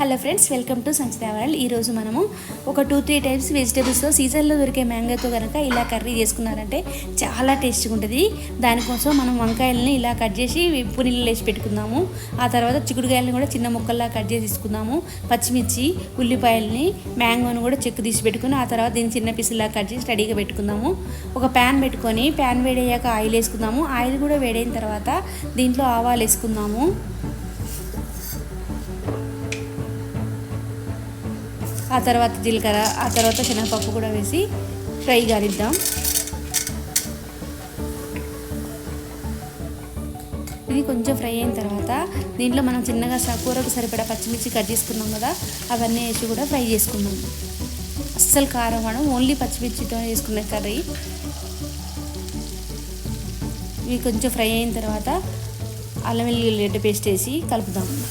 Hello friends welcome to Sanchita world ఈరోజు మనము ఒక టూ త్రీ టైప్స్ వెజిటేబుల్స్తో సీజన్లో దొరికే మ్యాంగోతో కనుక ఇలా కర్రీ చేసుకున్నారంటే చాలా టేస్ట్గా ఉంటుంది. దానికోసం మనం వంకాయలని ఇలా కట్ చేసి ఉప్పు నీళ్ళు వేసి పెట్టుకుందాము. ఆ తర్వాత చిక్కుడుకాయలని కూడా చిన్న ముక్కల్లా కట్ చేసి తీసుకుందాము. పచ్చిమిర్చి ఉల్లిపాయలని మ్యాంగోని కూడా చెక్కు తీసి పెట్టుకుని ఆ తర్వాత దీన్ని చిన్న పీసులా కట్ చేసి రెడీగా పెట్టుకుందాము. ఒక ప్యాన్ పెట్టుకొని ప్యాన్ వేడయ్యాక ఆయిల్ వేసుకుందాము. ఆయిల్ కూడా వేడైన తర్వాత దీంట్లో ఆవాలు వేసుకుందాము. ఆ తర్వాత జీలకర్ర ఆ తర్వాత శనగపప్పు కూడా వేసి ఫ్రై గారిద్దాం. ఇది కొంచెం ఫ్రై అయిన తర్వాత దీంట్లో మనం చిన్నగా స- కూరకు సరిపడా పచ్చిమిర్చి కట్ చేసుకున్నాం కదా అవన్నీ వేసి కూడా ఫ్రై చేసుకుందాం. అస్సలు కారం మనం ఓన్లీ పచ్చిమిర్చితో వేసుకునే కర్రీ. ఇవి కొంచెం ఫ్రై అయిన తర్వాత అల్లం వెల్లుల్లి పేస్ట్ వేసి కలుపుదాం.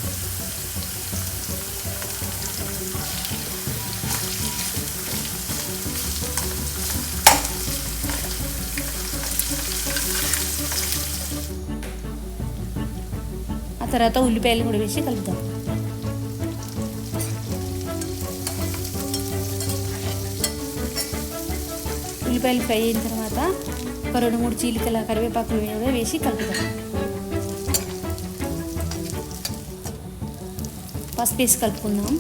తర్వాత ఉల్లిపాయలు కూడా వేసి కలుపుతాం. ఉల్లిపాయలు ఫ్రై అయిన తర్వాత ఒక రెండు మూడు చీలికల కరివేపాకులు కూడా వేసి కలుపుతాం. పసుపు వేసి కలుపుకుందాం.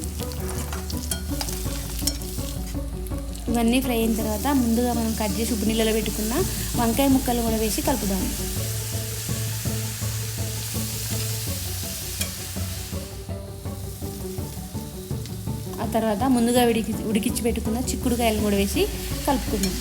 ఇవన్నీ ఫ్రై అయిన తర్వాత ముందుగా మనం కట్ చేసి ఉప్పు నీళ్ళలో పెట్టుకున్న వంకాయ ముక్కలు కూడా వేసి కలుపుదాం. తర్వాత ముందుగా ఉడికి ఉడికించి పెట్టుకున్న చిక్కుడుకాయలు కూడా వేసి కలుపుకుందాం.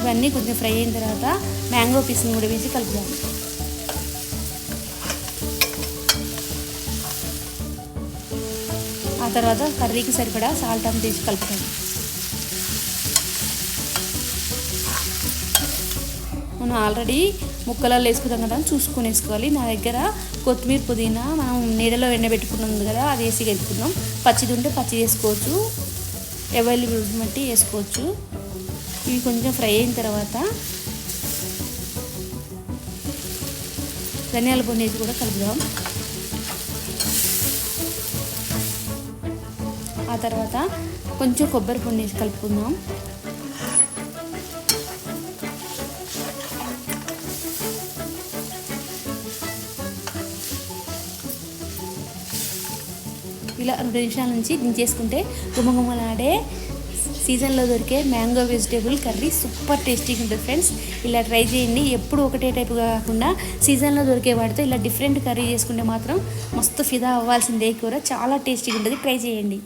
ఇవన్నీ కొంచెం ఫ్రై అయిన తర్వాత మ్యాంగో పీస్ని కూడా వేసి కలుపుదాం. ఆ తర్వాత కర్రీకి సరిపడా సాల్ట్ అంత వేసి కలుపుతాం మనం ఆల్రెడీ ముక్కలలో వేసుకుందాం కదా చూసుకొని వేసుకోవాలి. నా దగ్గర కొత్తిమీర పుదీనా మనం నీడలో ఎండబెట్టుకున్నాం కదా అది వేసి వేసుకుందాం పచ్చిది ఉంటే పచ్చి వేసుకోవచ్చు. అవైలబిలిటీ బట్టి వేసుకోవచ్చు. ఇవి కొంచెం ఫ్రై అయిన తర్వాత ధనియాల పొడి వేసి కూడా కలుపుదాం. ఆ తర్వాత కొంచెం కొబ్బరి పొడి వేసి కలుపుకుందాం. ఇలా రెండు నిమిషాల నుంచి దించేసుకుంటే గుమగుమలాడే సీజన్లో దొరికే మ్యాంగో వెజిటేబుల్ కర్రీ సూపర్ టేస్టీగా ఉంటుంది ఫ్రెండ్స్. ఇలా ట్రై చేయండి. ఎప్పుడు ఒకటే టైపు కాకుండా సీజన్లో దొరికే వాటితో ఇలా డిఫరెంట్ కర్రీ చేసుకుంటే మాత్రం మస్తు ఫిదా అవ్వాల్సిందే కూర. చాలా టేస్టీగా ఉంటుంది. ట్రై చేయండి.